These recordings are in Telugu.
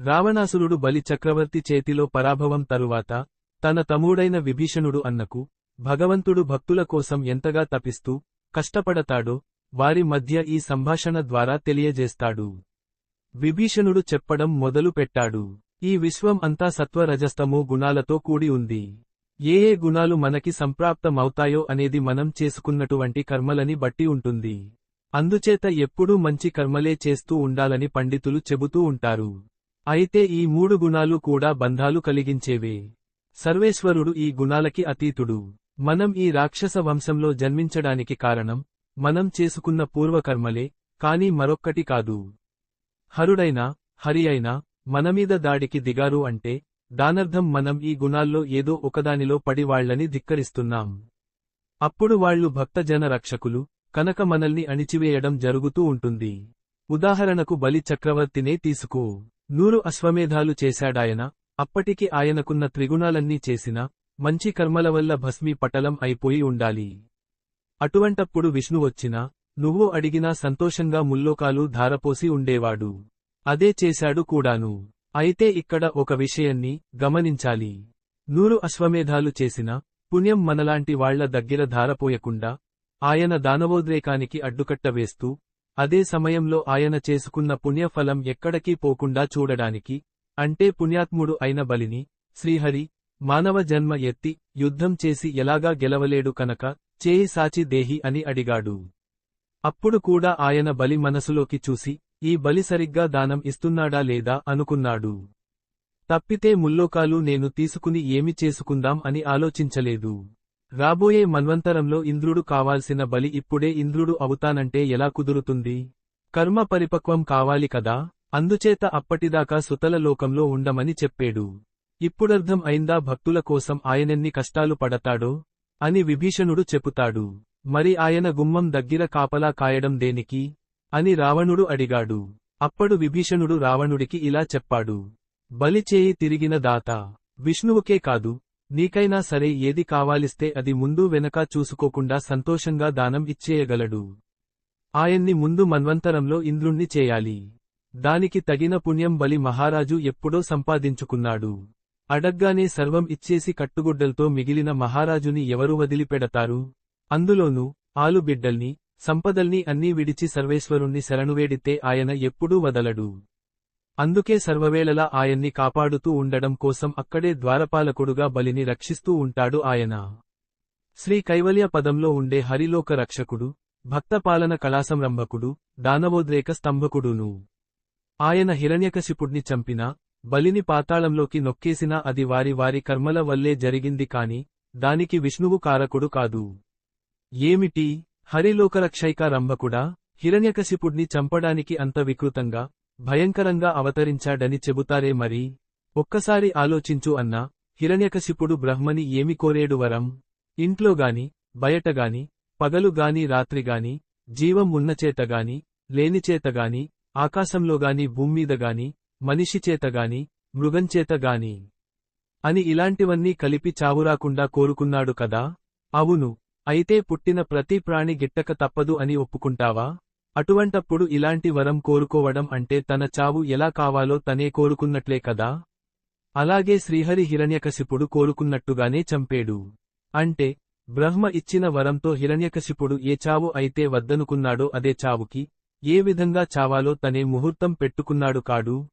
రావణాసురుడు బలి చక్రవర్తి చేతిలో పరాభవం తరువాత తన తమ్ముడైన విభీషణుడు అన్నకు భగవంతుడు భక్తుల కోసం ఎంతగా తపిస్తూ కష్టపడతాడో వారి మధ్య ఈ సంభాషణ ద్వారా తెలియజేస్తాడు. విభీషణుడు చెప్పడం మొదలు పెట్టాడు. ఈ విశ్వం అంతా సత్వరజస్తమో గుణాలతో కూడి ఉంది. ఏ ఏ గుణాలు మనకి సంప్రాప్తమవుతాయో అనేది మనం చేసుకున్నటువంటి కర్మలని బట్టి ఉంటుంది. అందుచేత ఎప్పుడూ మంచి కర్మలే చేస్తూ ఉండాలని పండితులు చెబుతూ ఉంటారు. అయితే ఈ మూడు గుణాలు కూడా బంధాలు కలిగించేవే. సర్వేశ్వరుడు ఈ గుణాలకి అతీతుడు. మనం ఈ రాక్షస వంశంలో జన్మించడానికి కారణం మనం చేసుకున్న పూర్వకర్మలే కాని మరొక్కటి కాదు. హరుడైనా హరి అయినా మనమీద దాడికి దిగారు అంటే దానర్థం మనం ఈ గుణాల్లో ఏదో ఒకదానిలో పడి వాళ్ళని ధిక్కరిస్తున్నాం. అప్పుడు వాళ్ళు భక్తజన రక్షకులు కనుక మనల్ని అణిచివేయడం జరుగుతూ ఉంటుంది. ఉదాహరణకు బలి చక్రవర్తినే తీసుకో. నూరు అశ్వమేధాలు చేశాడాయన అప్పటికి ఆయనకున్న త్రిగుణాలన్నీ చేసిన మంచి కర్మల వల్ల భస్మీ పటలం అయిపోయి ఉండాలి. అటువంటప్పుడు విష్ణు వచ్చినా నువ్వు అడిగినా సంతోషంగా ముల్లోకాలు ధారపోసి ఉండేవాడు. అదే చేశాడు కూడాను. అయితే ఇక్కడ ఒక విషయాన్ని గమనించాలి. నూరు అశ్వమేధాలు చేసిన పుణ్యం మనలాంటి వాళ్ళ దగ్గర ధారపోయకుండా ఆయన దానవోద్రేకానికి అడ్డుకట్ట వేస్తూ అదే సమయంలో ఆయన చేసుకున్న పుణ్యఫలం ఎక్కడికి పోకుండా చూడడానికి అంటే పుణ్యాత్ముడు అయిన బలిని శ్రీహరి మానవ జన్మ ఎత్తి యుద్ధం చేసి ఎలాగా గెలవలేడు కనుక చేయి సాచి దేహి అని అడిగాడు. అప్పుడు కూడా ఆయన బలి మనసులోకి చూసి ఈ బలి సరిగ్గా దానం ఇస్తున్నాడా లేదా అనుకున్నాడు. తప్పితే ముల్లోకాలు నేను తీసుకుని ఏమి చేసుకుందాం అని ఆలోచించలేదు. రాబోయే మన్వంతరంలో ఇంద్రుడు కావాల్సిన బలి ఇప్పుడే ఇంద్రుడు అవుతానంటే ఎలా కుదురుతుంది? కర్మ పరిపక్వం కావాలి కదా? అందుచేత అప్పటిదాకా సుతల లోకంలో ఉండమని చెప్పేడు. ఇప్పుడర్థం అయిందా భక్తుల కోసం ఆయనెన్ని కష్టాలు పడతాడో? అని విభీషణుడు చెపుతాడు. మరి ఆయన గుమ్మం దగ్గర కాపలా కాయడం దేనికి? అని రావణుడు అడిగాడు. అప్పుడు విభీషణుడు రావణుడికి ఇలా చెప్పాడు. బలి చేయి తిరిగిన దాత. విష్ణువుకే కాదు నీకైనా సరే ఏది కావాలిస్తే అది ముందు వెనక చూసుకోకుండా సంతోషంగా దానం ఇచ్చేయగలడు. ఆయన్ని ముందు మన్వంతరంలో ఇంద్రుణ్ణి చేయాలి. దానికి తగిన పుణ్యం బలి మహారాజు ఎప్పుడో సంపాదించుకున్నాడు. అడగ్గానే సర్వం ఇచ్చేసి కట్టుగుడ్డలతో మిగిలిన మహారాజుని ఎవరు వదిలిపెడతారు? అందులోనూ ఆలుబిడ్డల్ని సంపదల్ని అన్నీ విడిచి సర్వేశ్వరుణ్ణి శరణువేడితే ఆయన ఎప్పుడూ వదలడు. అందుకే సర్వవేళలా ఆయన్ని కాపాడుతూ ఉండడం కోసం అక్కడే ద్వారపాలకుడుగా బలిని రక్షిస్తూ ఉంటాడు ఆయన. శ్రీ కైవల్య పదంలో ఉండే హరిలోక రక్షకుడు భక్తపాలన కళాసంరంభకుడు దానవోద్రేక స్తంభకుడును. ఆయన హిరణ్యకశిపుణ్ణి చంపినా బలిని పాతాళంలోకి నొక్కేసినా అది వారి వారి కర్మల వల్లే జరిగింది కాని దానికి విష్ణువు కారకుడు కాదు. ఏమిటి? హరిలోకరక్షైక రంభకుడా హిరణ్యకశిపుణ్ణి చంపడానికి అంత వికృతంగా భయంకరంగా అవతరించాడని చెబుతారే మరి? ఒక్కసారి ఆలోచించు అన్నా హిరణ్యకశిపుడు బ్రహ్మని ఏమి కోరేడు వరం? ఇంట్లోగాని బయటగాని పగలుగాని రాత్రిగాని జీవం ఉన్నచేతగాని లేనిచేతగాని ఆకాశంలోగాని భూమ్మీదగాని మనిషిచేతగాని మృగంచేతగాని అని ఇలాంటివన్నీ కలిపి చావురాకుండా కోరుకున్నాడు కదా? అవును అయితే పుట్టిన ప్రతి ప్రాణి గిట్టక తప్పదు అని ఒప్పుకుంటావా? అటువంటప్పుడు ఇలాంటి వరం కోరుకోవడం అంటే తన చావు ఎలా కావాలో తనే కోరుకున్నట్లే కదా? అలాగే శ్రీహరి హిరణ్యకశిపుడు కోరుకున్నట్టుగానే చంపేడు. అంటే బ్రహ్మ ఇచ్చిన వరంతో హిరణ్యకశిపుడు ఏ చావు అయితే వద్దనుకున్నాడో అదే చావుకి ఏ విధంగా చావాలో తనే ముహూర్తం పెట్టుకున్నాడు కాడు?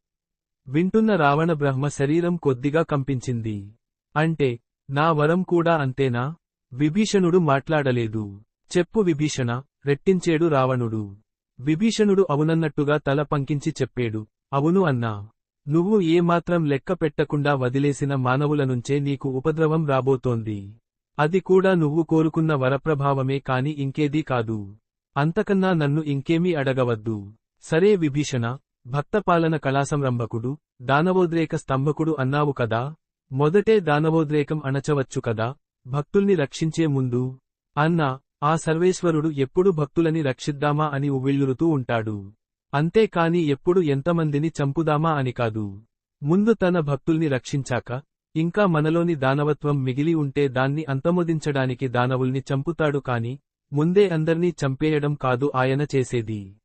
వింటున్న రావణ బ్రహ్మ శరీరం కొద్దిగా కంపించింది. అంటే నా వరం కూడా అంతేనా? విభీషణుడు మాట్లాడలేదు. చెప్పు విభీషణ రెట్టించేడు రావణుడు. విభీషణుడు అవునన్నట్టుగా తల పంకించి చెప్పేడు. అవును అన్నా. నువ్వు ఏమాత్రం లెక్క పెట్టకుండా వదిలేసిన మానవుల నుంచే నీకు ఉపద్రవం రాబోతోంది. అది కూడా నువ్వు కోరుకున్న వరప్రభావమే కాని ఇంకేదీ కాదు. అంతకన్నా నన్ను ఇంకేమీ అడగవద్దు. సరే విభీషణ భక్తపాలన కళాసంరంభకుడు దానవోద్రేక స్తంభకుడు అన్నావు కదా? మొదటే దానవోద్రేకం అణచవచ్చు కదా? భక్తుల్ని రక్షించే ముందు? అన్నా ఆ సర్వేశ్వరుడు ఎప్పుడు భక్తులని రక్షిద్దామా అని ఉవ్విళ్ళురుతూ ఉంటాడు. అంతేకాని ఎప్పుడు ఎంతమందిని చంపుదామా అని కాదు. ముందు తన భక్తుల్ని రక్షించాక ఇంకా మనలోని దానవత్వం మిగిలి ఉంటే దాన్ని అంతమొదించడానికి దానవుల్ని చంపుతాడు కాని ముందే అందర్నీ చంపేయడం కాదు ఆయన చేసేది.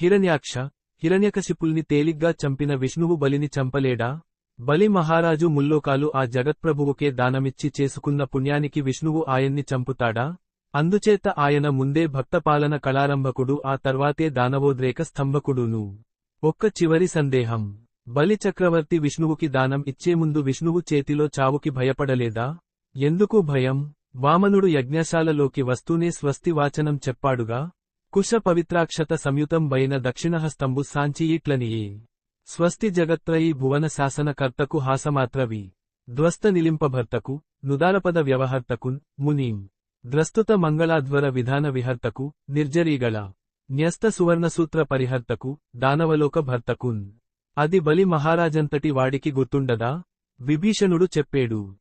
హిరణ్యాక్ష హిరణ్యకశిపుల్ని తేలిగ్గా చంపిన విష్ణువు బలిని చంపలేడా? బలి మహారాజు ముల్లోకాలు ఆ జగత్ప్రభువుకే దానమిచ్చి చేసుకున్న పుణ్యానికి విష్ణువు ఆయన్ని చంపుతాడా? అందుచేత ఆయన ముందే భక్తపాలన కళారంభకుడు ఆ తర్వాతే దానవోద్రేక స్తంభకుడును. ఒక్క చివరి సందేహం. బలి చక్రవర్తి విష్ణువుకి దానం ఇచ్చే ముందు విష్ణువు చేతిలో చావుకి భయపడలేదా? ఎందుకు భయం? వామనుడు యజ్ఞశాలలోకి వస్తూనే స్వస్తి వాచనం చెప్పాడుగా? కుశ పవిత్రాక్షత సంయుతం బైన దక్షిణహస్తంబు సాంచియిట్లనియే. స్వస్తి జగత్రయీ భువన శాసనకర్తకు హాసమాత్రవి. ధ్వస్త నిలింపభర్తకు నుదారపద వ్యవహర్తకున్ మునీం. ద్రస్తుత మంగళాధ్వర విధాన విహర్తకు నిర్జరీగళ న్యస్త సువర్ణసూత్ర పరిహర్తకు దానవలోక భర్తకున్. అది బలి మహారాజంతటి వాడికి గుర్తుండదా? విభీషణుడు చెప్పేడు.